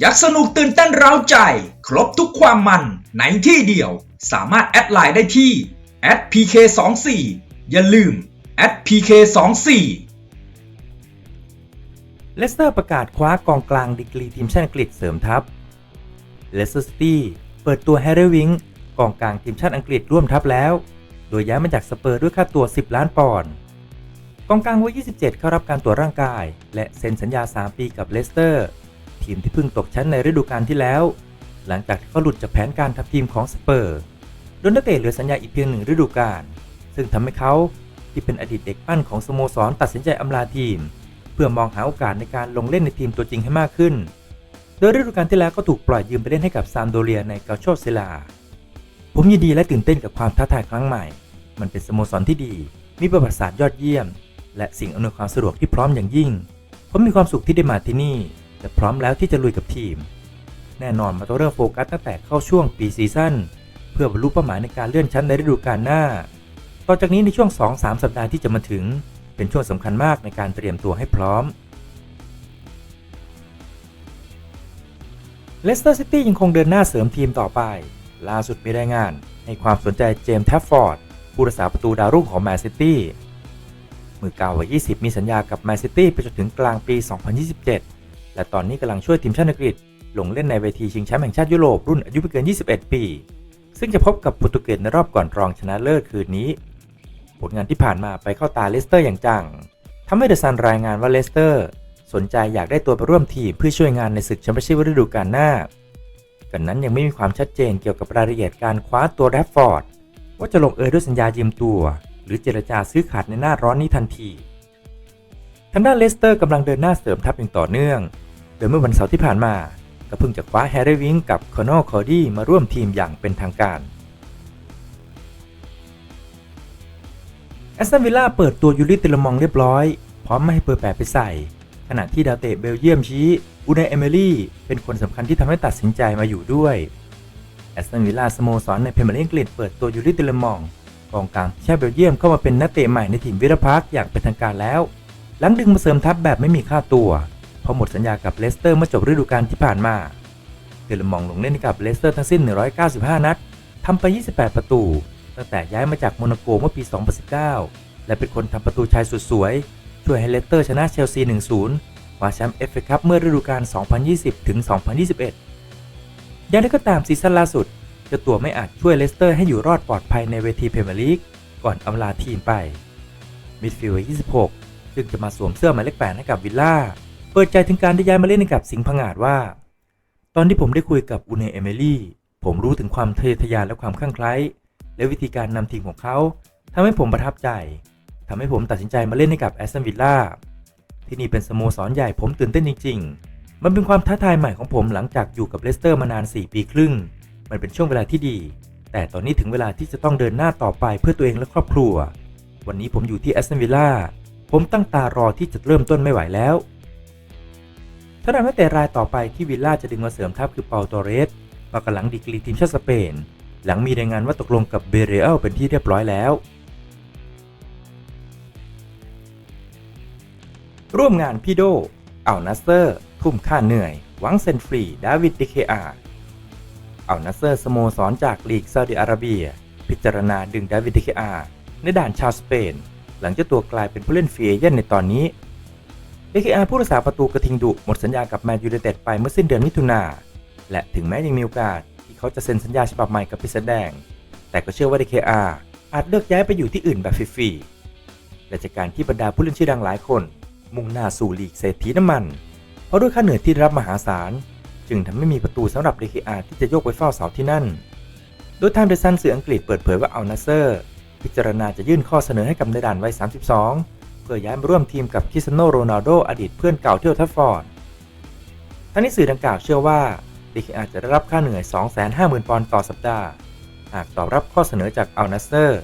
อยากสนุกตื่นเต้นเร้าใจ ครบทุกความมันในที่เดียว สามารถแอดไลน์ได้ที่ @pk24 อย่าลืม @pk24 เลสเตอร์ประกาศคว้ากองกลางดีกรีทีมชาติอังกฤษเสริมทัพเลสเตอร์ซิตี้เปิดตัวแฮร์รี่วิงกองกลางทีมชาติอังกฤษร่วมทัพแล้ว โดยย้ายมาจากสเปอร์ด้วยค่าตัว 10 ล้านปอนด์กองกลางวัย 27 เข้ารับการตรวจร่างกาย และเซ็นสัญญา 3 ปีกับเลสเตอร์ ทีมที่เพิ่งตกชั้นในฤดูกาลที่แล้ว หลังจากที่เขาหลุดจากแผนการทัพทีมของสเปอร์โดนนักเตะเหลือสัญญาอีกเพียงหนึ่งฤดูกาลซึ่งทำให้เขาที่เป็นอดีตเด็กปั้นของสโมสรตัดสินใจอำลาทีม เพื่อมองหาโอกาสในการลงเล่นในทีมตัวจริงให้มากขึ้น โดยฤดูกาลที่แล้วก็ถูกปล่อยยืมไปเล่นให้กับซามโดเรียในเกาโชเซลา ผมยินดีและตื่นเต้นกับความท้าทายครั้งใหม่ มันเป็นสโมสรที่ดี มีประวัติศาสตร์ยอดเยี่ยม และสิ่งอำนวยความสะดวกที่พร้อมอย่างยิ่ง ผมมีความสุขที่ได้มาที่นี่ และพร้อมแล้วที่จะลุยกับทีม แน่นอนมาต้องเริ่มโฟกัสตั้งแต่เข้าช่วงปีซีซั่นเพื่อบรรลุเป้าหมายในการเลื่อนชั้นในฤดูกาลหน้า ต่อจากนี้ในช่วง 2-3 สัปดาห์ที่จะมาถึง เป็นช่วงสำคัญมากในการเตรียมตัวให้พร้อมเลสเตอร์ซิตี้ยังคงเดินหน้าเสริมทีมต่อไป ล่าสุดมีรายงาน ให้ความสนใจเจมส์แทฟฟอร์ด ผู้รักษาประตูดาวรุ่งของแมนซิตี้มือเก่าวัย 20 มีสัญญากับแมนซิตี้ไปจนถึงกลางปี 2027 และตอนนี้กำลังช่วยทีมชาติอังกฤษ ลงเล่นในเวทีชิงแชมป์แห่งชาติยุโรปรุ่นอายุไม่เกิน 21 ปี ซึ่งจะพบกับโปรตุเกสในรอบก่อนรองชนะเลิศคืนนี้ ผลงานที่ผ่านมาไปเข้าตาเลสเตอร์อย่างจังทำให้เดอะซันรายงานว่าเลสเตอร์ สนใจอยากได้ตัวไปร่วมทีมเพื่อช่วยงานในศึกแชมเปี้ยนชิพฤดูกาลหน้ากันนั้นยังไม่มีความชัดเจนเกี่ยวกับรายละเอียดการคว้าตัวแรดฟอร์ดว่าจะลงเอยด้วยสัญญายืมตัว หรือเจรจาซื้อขาดในหน้าร้อนนี้ทันทีทางด้านเลสเตอร์กำลังเดินหน้าเสริมทัพอย่างต่อเนื่อง ดยเมื่อวันเสาร์ที่ผ่านมา ก็เพิ่งจะคว้าแฮร์รี่วิงกับคอนอลคอร์ดี้มาร่วมทีมอย่างเป็นทางการแอสตันวิลล่าเปิดตัวยูริติลมองเรียบร้อย พร้อมไม่ให้เปิดแปะไปใส่ ขณะที่ดาวเตะเบลเยียมชี้อูนายเอเมรี่เป็นคนสำคัญที่ทำให้ตัดสินใจมาอยู่ด้วยแอสตันวิลล่าสโมสรในเพรเมียร์ลีกอังกฤษเปิดตัวยูริติลมองกองกลางชาติเบลเยียมเข้ามาเป็นนักเตะใหม่ในทีมวิรพักอย่างเป็นทางการแล้ว หลังดึงมาเสริมทัพแบบไม่มีค่าตัว เพราะหมดสัญญากับเลสเตอร์เมื่อจบฤดูกาลที่ผ่านมาเดลมองลงเล่นกับเลสเตอร์ทั้งสิ้น 195 นัดทำไป 28 ประตู ตั้งแต่ย้ายมาจากโมนาโกเมื่อปี 2019 และเป็นคนทำประตูชายสุดสวย ช่วยให้เลสเตอร์ชนะเชลซี 1-0คว้าแชมป์เอฟเอคัพเมื่อฤดูกาล 2020ถึง2021 อย่างไรก็ตามซีซั่นล่าสุดเจ้าตัวไม่อาจช่วยเลสเตอร์ให้อยู่รอดปลอดภัยในเวทีพรีเมียร์ลีกก่อนอำลาทีมไปมิดฟิลด์26 ซึ่งจะมาสวมเสื้อหมายเลข8ให้กับวิลล่า เปิดใจถึงการได้ย้ายมาเล่นให้กับสิงห์ผงาดว่า ตอนที่ผมได้คุยกับอูเนเอเมลี่ ผมรู้ถึงความทะเยอทะยานและความคลั่งไคล้และวิธีการนำทีมของเขาทำให้ผมประทับใจทำให้ผมตัดสินใจมาเล่นให้กับแอสตันวิลล่าที่นี่เป็นสโมสรใหญ่ผมตื่นเต้นจริง ๆ มันเป็นความท้าทายใหม่ของผมหลังจากอยู่กับเลสเตอร์มานาน 4 ปีครึ่ง มันเป็นช่วงเวลาที่ดี แต่ตอนนี้ถึงเวลาที่จะต้องเดินหน้าต่อไปเพื่อตัวเองและครอบครัว วันนี้ผมอยู่ที่แอสตันวิลล่าผมตั้งตารอที่จะเริ่มต้นไม่ไหวแล้ว ถ้านักเตะรายต่อไปที่วิลล่าจะดึงมาเสริมทัพคือเปาโตเรสมากำลังดีกรีทีมชาติสเปน หลังมีรายงานว่าตกลงกับเบเรลเป็นที่เรียบร้อยแล้ว ร่วมงานพี่โดเอัลนัสเซอร์ ทุ่มค่าเหนื่อย หวังเซนฟรี ดาวิดดิเคอาเอัลนัสเซอร์สโมสรจากลีกซาอุดิอาระเบีย พิจารณาดึงดาวิดดิเคอาในด่านชาวสเปน หลังเจ้าตัวกลายเป็นผู้เล่นฟรีเอเย่นในตอนนี้ d k r ผู้รักษาประตูกระทิงดุหมดสัญญากับแมนยูไนเต็ดไปเมื่อสิ้นเดือนมิถุนาและถึงแม้ยังมีโอกาสที่เขาจะเซ็นสัญญาฉบับใหม่กับพิษแดง แต่ก็เชื่อว่า DKR อาอาจเลือกย้ายไปอยู่ที่อื่นแบบฟรีๆและจากการที่บรรดาผู้เล่นชื่อดังหลายคน มุ่งหน้าสู่ลีกเศรษฐีน้ำมัน เพราะด้วยค่าเหนื่อยที่รับมหาศาล จึงทำให้มีประตูสำหรับ DKR ที่จะโยกไปเฝ้าเสาที่นั่น โดยทางเดซันสื่ออังกฤษเปิดเผยว่าอัลนาเซอร์ พิจารณาจะยื่นข้อเสนอให้กับในดานวัย32 เพื่อย้ายมาร่วมทีมกับคริสเตโนโรนัลโดอดีตเพื่อนเก่าที่โอทัฟฟอร์ดทั้งนี้สื่อดังกล่าวเชื่อว่าดิเคอาจจะได้รับค่าเหนื่อย 250,000 ปอนด์ต่อสัปดาห์ หากตอบรับข้อเสนอจากอัลนัสเซอร์